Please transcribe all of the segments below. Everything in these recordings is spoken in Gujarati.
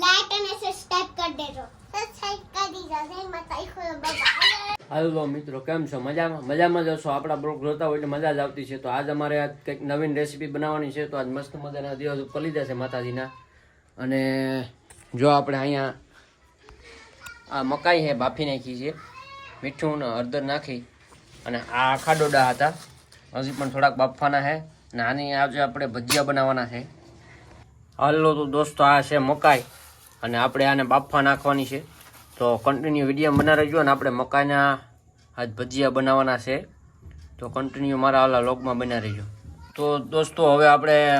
લાઈક અને સબસ્ક્રાઇબ કરી દેજો સબસ્ક્રાઇબ કરી દેજો જય માતા ખોલો બાબા હાલો મિત્રો, કેમ છો? મજામાં? મજામાં જ આપણા બ્લોગ જોતા હોય એટલે મજા જ આવતી છે. તો આજ અમારે આજ કંઈક નવીન રેસીપી બનાવવાની છે. તો આજ મસ્ત મજાના દિવસ ઉપર લીધા છે માતાજીના. અને જો આપણે અહીંયા આ મકાઈ છે, બાફી નાખી છે. મીઠું ને હળદર નાખી. અને આ આખા ડોડા હતા. હજી પણ થોડાક બાફવાના છે. અને આની આજે આપણે ભજીયા બનાવવાના છે. હાલો તો દોસ્તો, આ છે મકાઈ. અને આપણે આને બાફા નાખવાની છે. તો કન્ટિન્યુ વીડિયો બના રહેજો અને આપણે મકાઈના આજ ભજીયા બનાવવાના છે. તો કન્ટિન્યુ મારા ઓલા લોગમાં બના રહેજો. તો દોસ્તો, હવે આપણે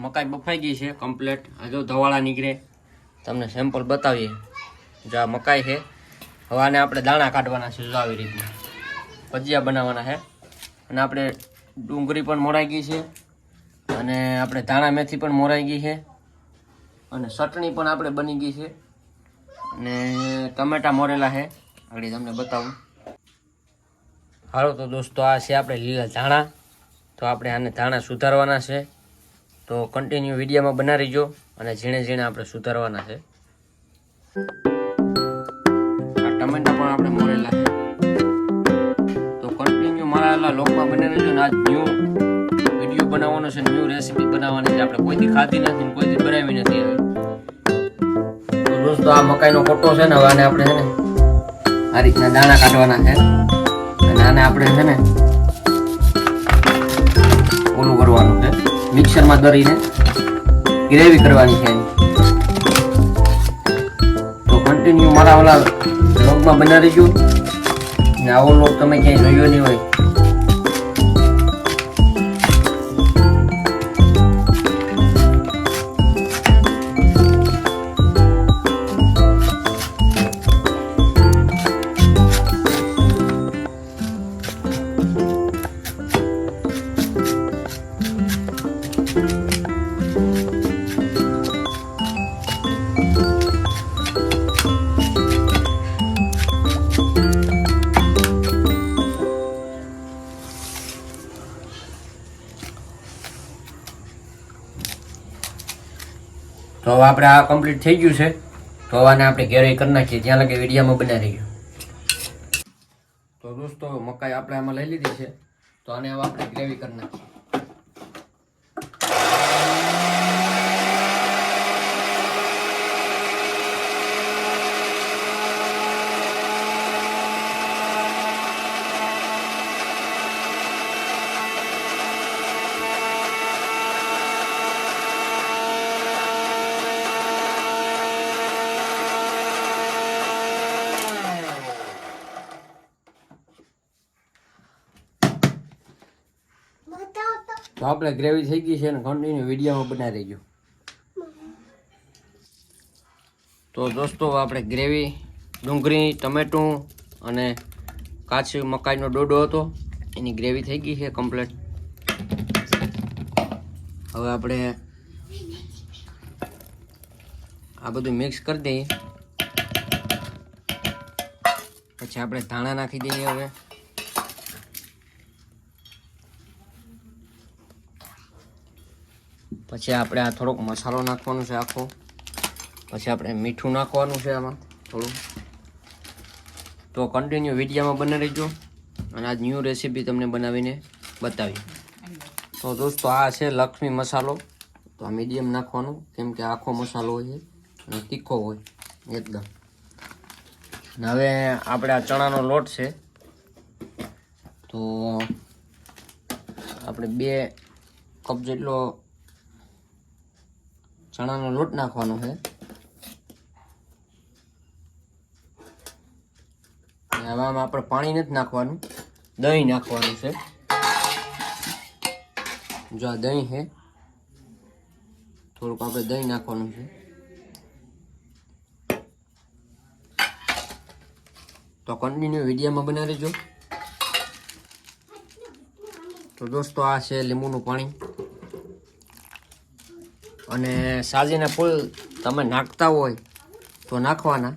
મકાઈ બફાઈ ગઈ છે કમ્પ્લેટ આ જો ધવાળા નીકળે. તમને સેમ્પલ બતાવીએ. જો આ મકાઈ છે. હવે આને આપણે દાણા કાઢવાના છે જો આવી રીતના. ભજીયા બનાવવાના છે. અને આપણે ડુંગળી પણ મોડાઈ ગઈ છે. અને આપણે ધાણા મેથી પણ મોરાઈ ગઈ છે. અને ચટણી પણ આપણે બની ગઈ છે. અને ટમેટા મોરેલા છે. આગળ તમને બતાવું. હાલો તો દોસ્તો, આ છે આપણે લીલા ધાણા. તો આપણે આને ધાણા સુધારવાના છે. તો કન્ટિન્યુ વિડીયોમાં બના રહીજો અને ઝીણે ઝીણે આપણે સુધારવાના છે. આ ટમેટા પણ આપણે મોરેલા છે. તો કન્ટિન્યુ મારા લોકમાં બની રહેજો ને આજ ન્યૂ બનાવવાનો છે ન્યૂ રેસીપી બનાવવાની છે. આપણે કોઈથી ખાધી નથી ને કોઈથી બનાવી નથી હવે. દોસ્તો, આ મકાઈનો કોટો છે ને આને આપણે છે ને આ રીતના દાણા કાઢવાના છે. અને આને આપણે છે ને ઓલું કરવાનું છે, મિક્સરમાં દરીને ગ્રેવી કરવાની છે તો કન્ટિન્યુ મારા ઓલા બ્લોગમાં બના રહીજો ને આવો લોગ તમે ક્યાંય જોયો નહીં હોય. તો હવે આપણે આ કમ્પ્લીટ થઈ ગયું છે. તો આને આપણે ઘેરે કરી નાખીએ. ત્યાં લગે વિડીયામાં બનાવી રહ્યું તો દોસ્તો, મકાઈ આપણે આમાં લઈ લીધી છે. તો આને હવે આપણે ગ્રેવી કરી નાખીએ. તો આપણે ગ્રેવી થઈ ગઈ છે અને કન્ટિન્યુ વિડીયોમાં બનાવી રહીજો તો દોસ્તો, આપણે ગ્રેવી, ડુંગળી, ટમેટું અને કાચી મકાઈનો ડોડો હતો. એની ગ્રેવી થઈ ગઈ છે કમ્પ્લીટ હવે આપણે આ બધું મિક્સ કરી દઈએ. પછી આપણે ધાણા નાખી દઈએ હવે. પછી આપણે આ થોડોક મસાલો નાખવાનો છે આખો. પછી આપણે મીઠું નાખવાનું છે આમાં થોડું. તો કન્ટિન્યુ વિડીયામાં બને રહીજો. અને આજ ન્યૂ રેસીપી તમને બનાવીને બતાવી તો દોસ્તો, આ છે લક્ષ્મી મસાલો. તો આ મીડિયમ નાખવાનું, કેમ કે આખો મસાલો હોય અને તીખો હોય એકદમ. હવે આપણે આ ચણાનો લોટ છે. તો આપણે બે કપ જેટલો ચણાનો લોટ નાખવાનો છે. આમાં આપણે પાણી નથી નાખવાનું, દહીં નાખવાનું છે. જો આ દહીં છે, થોડુંક આપણે દહીં નાખવાનું છે. તો કન્ટિન્યુ વિડીયોમાં બના રહેજો તો દોસ્તો, આ છે લીંબુનું પાણી. અને સાજીના ફૂલ તમે નાખતા હોય તો નાખવાના.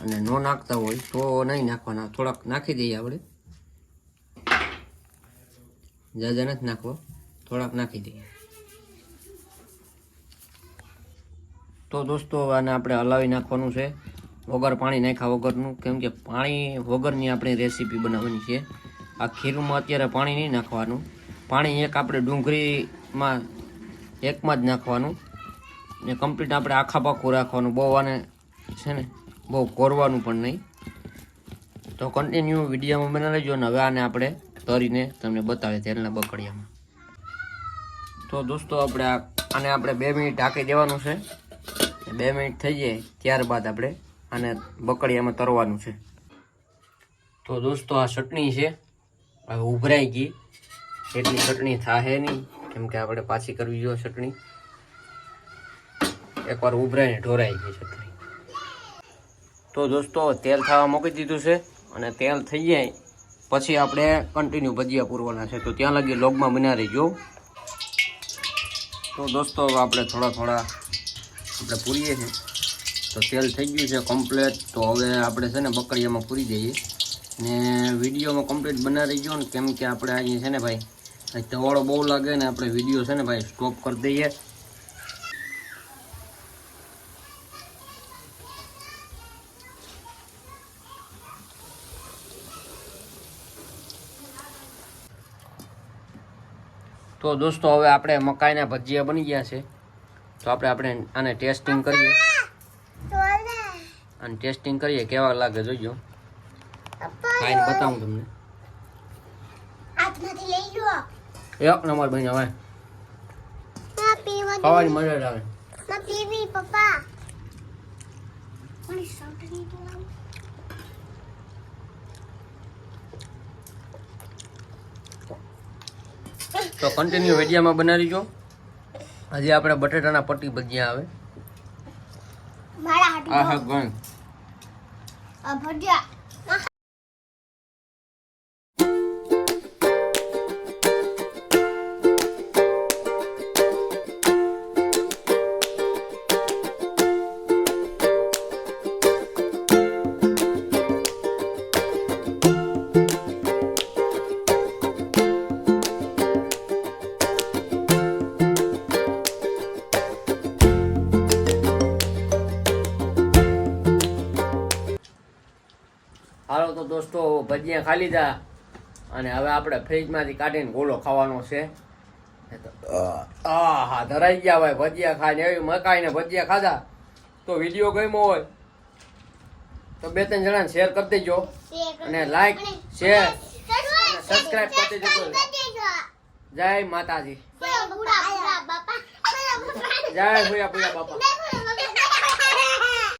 અને ન નાખતા હોય તો નહીં નાખવાના. થોડાક નાખી દઈએ આપણે. જાજા નથી નાખવા. થોડાક નાખી દઈએ. તો દોસ્તો, આને આપણે હલાવી નાખવાનું છે. વગર પાણી નાખ્યા વગરનું. કેમ કે પાણી વગરની આપણી રેસીપી બનાવવાની છે. આ ખીરમાં અત્યારે પાણી નહીં નાખવાનું. પાણી એક આપણે ડુંગળીમાં એકમાં જ નાખવાનું. ને કમ્પ્લીટ આપણે આખા પાખું રાખવાનું. બહુ આને છે ને, બહુ કોરવાનું પણ નહીં. તો કન્ટિન્યુ વિડીયોમાં બનાવી લેજો ને હવે આને આપણે તરીને તમને બતાવીએ તેલના બકડિયામાં તો દોસ્તો આપણે આને આપણે બે મિનિટ ઢાંકી દેવાનું છે. બે મિનિટ થઈ જાય ત્યારબાદ આપણે આને બકડિયામાં તરવાનું છે. તો દોસ્તો આ ચટણી છે. હવે ઉભરાઈ ગઈ. એટલી ચટણી થાહે નહીં. કેમ કે આપણે પાછી કરવી જોઈએ ચટણી. એકવાર ઉભરાઈને ઢોરાઈ ગઈ ચટણી. તો દોસ્તો, તેલ થવા મૂકી દીધું છે અને તેલ થઈ જાય. પછી આપણે કન્ટિન્યુ ભજીયા પૂરવાના છે. તો ત્યાં લગી લોગમાં બના રહીજો. તો દોસ્તો આપણે થોડા થોડા આપણે પૂરીએ છીએ. તો તેલ થઈ ગયું છે કમ્પ્લેટ તો હવે આપણે છે ને બકડીયામાં પૂરી દઈએ. ને વિડીયોમાં કમ્પ્લીટ બનાવી જો ને કેમ કે આપણે અહીંયા છે ને ભાઈ તવાળો બહુ લાગે ને આપણે વીડિયો છે ને ભાઈ સ્ટોપ કરી દઈએ. તો દોસ્તો હવે આપણે મકાઈના ભજીયા બની ગયા છે. તો આપણે આપણે આને ટેસ્ટિંગ કરીએ. અને ટેસ્ટિંગ કરીએ કેવા લાગે જોઈજો ખાઈને બતાવું તમને હાથમાંથી લઈ ગયો એક નંબર બની હવે ખાવાની મજા આવે. પીવી પપ્પા. તો કન્ટિન્યુ વેડિયામાં બનાવી જો હજી આપણે બટેટાના પટ્ટી ભજીયા આવે. મારા આ હા ગણ. આ ભજીયા હાલો તો દોસ્તો ભજીયા ખાલી લીધા. અને હવે આપણે ફ્રીજમાંથી કાઢીને ગોળો ખાવાનો છે. આ હા ધરાઈ ગયા ભાઈ ભજીયા ખાઈને. એવી મકાઈને ભજીયા ખાધા. તો વીડિયો ગમ્યો હોય તો બે ત્રણ જણાને શેર કરી દેજો. અને લાઈક શેર સબસ્ક્રાઇબ કરી દેજો. જય માતાજી. જય ભૂયા ભૂયા બાપા.